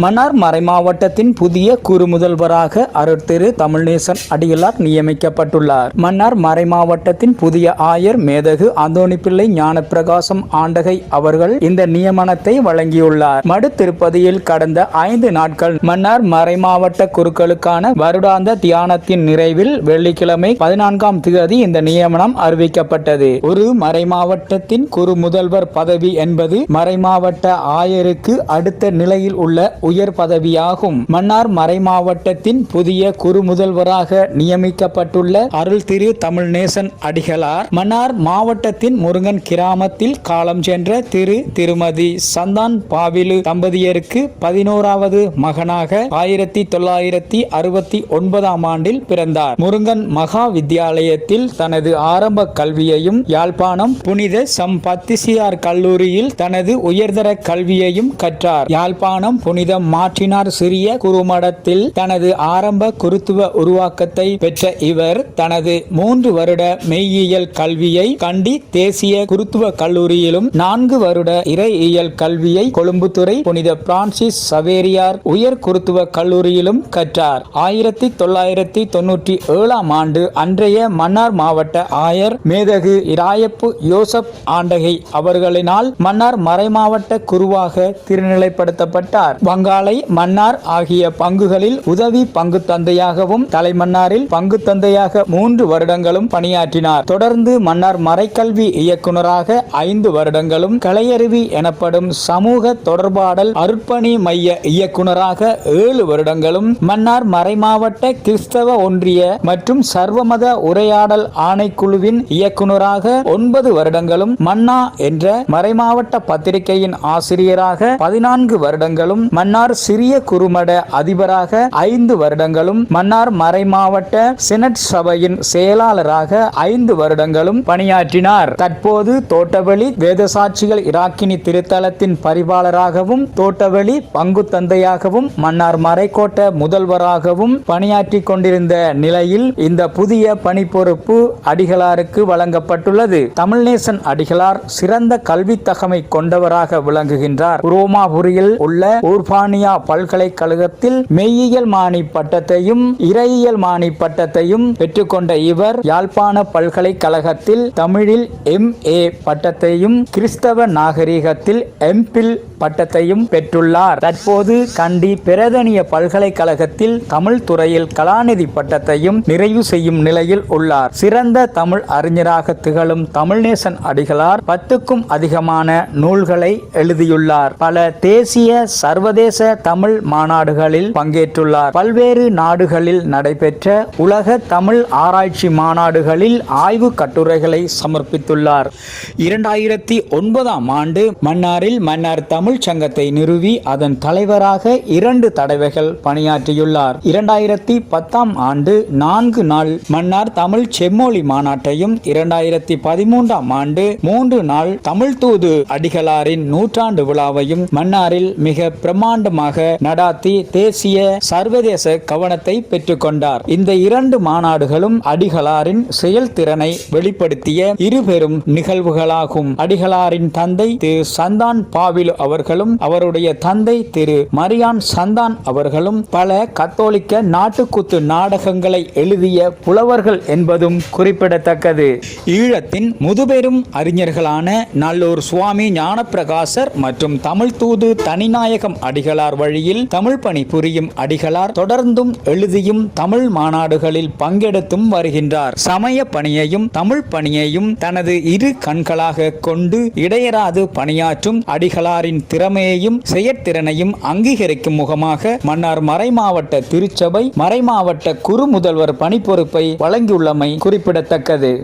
மன்னார் மறைமாவட்டத்தின் புதிய குறு முதல்வராக அருட்திரு தமிழ்நேசன் அடிகளார் நியமிக்கப்பட்டுள்ளார். மன்னார் மறைமாவட்டத்தின் புதிய ஆயர் மேதகு அந்தோணிப்பிள்ளை ஞானப்பிரகாசம் ஆண்டகை அவர்கள் இந்த நியமனத்தை வழங்கியுள்ளார். மடு திருப்பதியில் கடந்த ஐந்து நாட்கள் மன்னார் மறைமாவட்ட குருக்களுக்கான வருடாந்த தியானத்தின் நிறைவில் வெள்ளிக்கிழமை பதினான்காம் தேதி இந்த நியமனம் அறிவிக்கப்பட்டது. ஒரு மறைமாவட்டத்தின் குறு முதல்வர் பதவி என்பது மறைமாவட்ட ஆயருக்கு அடுத்த நிலையில் உள்ள உயர் பதவியாகும் மன்னார் மறைமாவட்டத்தின் புதிய குறுமுதல்வராக நியமிக்கப்பட்டுள்ள அருள் திரு தமிழ்நேசன் அடிகளார் மன்னார் மாவட்டத்தின் முருங்கன் கிராமத்தில் காலம் சென்ற திரு திருமதி சந்தான் பாவிலு தம்பதியருக்கு பதினோராவது மகனாக ஆயிரத்தி தொள்ளாயிரத்தி அறுபத்தி ஒன்பதாம் ஆண்டில் பிறந்தார். முருங்கன் மகா வித்தியாலயத்தில் தனது ஆரம்ப கல்வியையும் யாழ்ப்பாணம் புனித சம்பத்திசியார் கல்லூரியில் தனது உயர்தர கல்வியையும் கற்றார். யாழ்ப்பாணம் புனித மாற்றினார். சிறிய குருமடத்தில் தனது ஆரம்ப குருத்துவ உருவாக்கத்தை பெற்ற இவர் தனது மூன்று வருட மெய்யியல் கல்வியை கண்டி தேசிய குருத்துவ கல்லூரியிலும் நான்கு வருட இறையியல் கல்வியை கொழும்புத்துறை புனித பிரான்சிஸ் சவேரியார் உயர் குருத்துவ கல்லூரியிலும் கற்றார். ஆயிரத்தி தொள்ளாயிரத்தி தொன்னூற்றி ஏழாம் ஆண்டு அன்றைய மன்னார் மாவட்ட ஆயர் மேதகு இராயப்பு யோசப் ஆண்டகை அவர்களினால் மன்னார் மறைமாவட்ட குருவாக திருநிலைப்படுத்தப்பட்டார். பங்காளை மன்னார் ஆகிய பங்குகளில் உதவி பங்கு தந்தையாகவும் தலைமன்னாரில் பங்கு தந்தையாக மூன்று வருடங்களும் பணியாற்றினார். தொடர்ந்து மன்னார் மறைக்கல்வி இயக்குனராக ஐந்து வருடங்களும் கலையருவி எனப்படும் சமூக தொடர்பாடல் அருட்பணி மைய இயக்குனராக ஏழு வருடங்களும் மன்னார் மறைமாவட்ட கிறிஸ்தவ ஒன்றிய மற்றும் சர்வமத உரையாடல் ஆணைக்குழுவின் இயக்குனராக ஒன்பது வருடங்களும் மன்னா என்ற மறைமாவட்ட பத்திரிகையின் ஆசிரியராக பதினான்கு வருடங்களும் மன்னார் சிறிய குறுமட அதிபராக ஐந்து வருடங்களும் மன்னார் மறைமாவட்ட செனட் சபையின் செயலாளராக ஐந்து வருடங்களும் பணியாற்றினார். தற்போது தோட்டவெளி வேதசாட்சிகள் இராக்கினி திருத்தலத்தின் பரிபாலராகவும் தோட்டவெளி பங்கு தந்தையாகவும் மன்னார் மறைக்கோட்ட முதல்வராகவும் பணியாற்றிக் கொண்டிருந்த நிலையில் இந்த புதிய பணி பொறுப்பு அடிகளாருக்கு வழங்கப்பட்டுள்ளது. தமிழ்நேசன் அடிகளார் சிறந்த கல்வி தகமை கொண்டவராக விளங்குகின்றார். ரோமாபுரியில் உள்ள ஊர்பா ஊர்பானியா பல்கலைக்கழகத்தில் மெய்யியல் மாணி பட்டத்தையும் இறையியல் மாணி பட்டத்தையும் பெற்றுக்கொண்ட இவர் யாழ்ப்பாண பல்கலைக்கழகத்தில் தமிழில் எம் ஏ பட்டத்தையும் கிறிஸ்தவ நாகரிகத்தில் எம்பில் பட்டத்தையும் பெற்றுள்ளார். தற்போது கண்டி பிரதனிய பல்கலைக்கழகத்தில் தமிழ் துறையில் கலாநிதி பட்டத்தையும் நிறைவு செய்யும் நிலையில் உள்ளார். சிறந்த தமிழ் அறிஞராக திகழும் தமிழ்நேசன் அடிகளார் பத்துக்கும் அதிகமான நூல்களை எழுதியுள்ளார். பல தேசிய சர்வதேச தமிழ் மாநாடுகளில் பங்கேற்றுள்ளார். பல்வேறு நாடுகளில் நடைபெற்ற உலக தமிழ் ஆராய்ச்சி மாநாடுகளில் ஆய்வு கட்டுரைகளை சமர்ப்பித்துள்ளார். இரண்டாயிரத்தி ஒன்பதாம் ஆண்டு மன்னாரில் மன்னார் தமிழ் சங்கத்தை நிறுவி அதன் தலைவராக இரண்டு தடவைகள் பணியாற்றியுள்ளார். இரண்டாயிரத்தி பத்தாம் ஆண்டு நான்கு நாள் மன்னார் தமிழ் செம்மொழி மாநாட்டையும் இரண்டாயிரத்தி பதிமூன்றாம் ஆண்டு மூன்று நாள் தமிழ் தூது அடிகளாரின் நூற்றாண்டு விழாவையும் மன்னாரில் மிக பிரமாண்ட ஆண்டுமாக நடாத்தி தேசிய சர்வதேச கவனத்தை பெற்றுக்கொண்டார். இந்த இரண்டு மாநாடுகளும் அடிகளாரின் செயல்திறனை வெளிப்படுத்திய இருபெரும் நிகழ்வுகளாகும். அடிகளாரின் தந்தை திரு சந்தான் பாவிலு அவர்களும் அவருடைய தந்தை திரு மரியான் சந்தான் அவர்களும் பல கத்தோலிக்க நாட்டுக்குத்து நாடகங்களை எழுதிய புலவர்கள் என்பதும் குறிப்பிடத்தக்கது. ஈழத்தின் முதுபெரும் அறிஞர்களான நல்லூர் சுவாமி ஞானப்பிரகாசர் மற்றும் தமிழ் தூது தனிநாயகம் அடிகளார் வழியில் தமிழ் பணி புரியும் அடிகளார் தொடர்ந்தும் எழுதியும் தமிழ் மாநாடுகளில் பங்கெடுத்தும் வருகின்றார். சமய பணியையும் தமிழ் பணியையும் தனது இரு கண்களாக கொண்டு இடையராது பணியாற்றும் அடிகளாரின் திறமையையும் செயற்திறனையும் அங்கீகரிக்கும் முகமாக மன்னார் மறைமாவட்ட திருச்சபை மறைமாவட்ட குறு முதல்வர் பணி பொறுப்பை வழங்கியுள்ளமை குறிப்பிடத்தக்கது.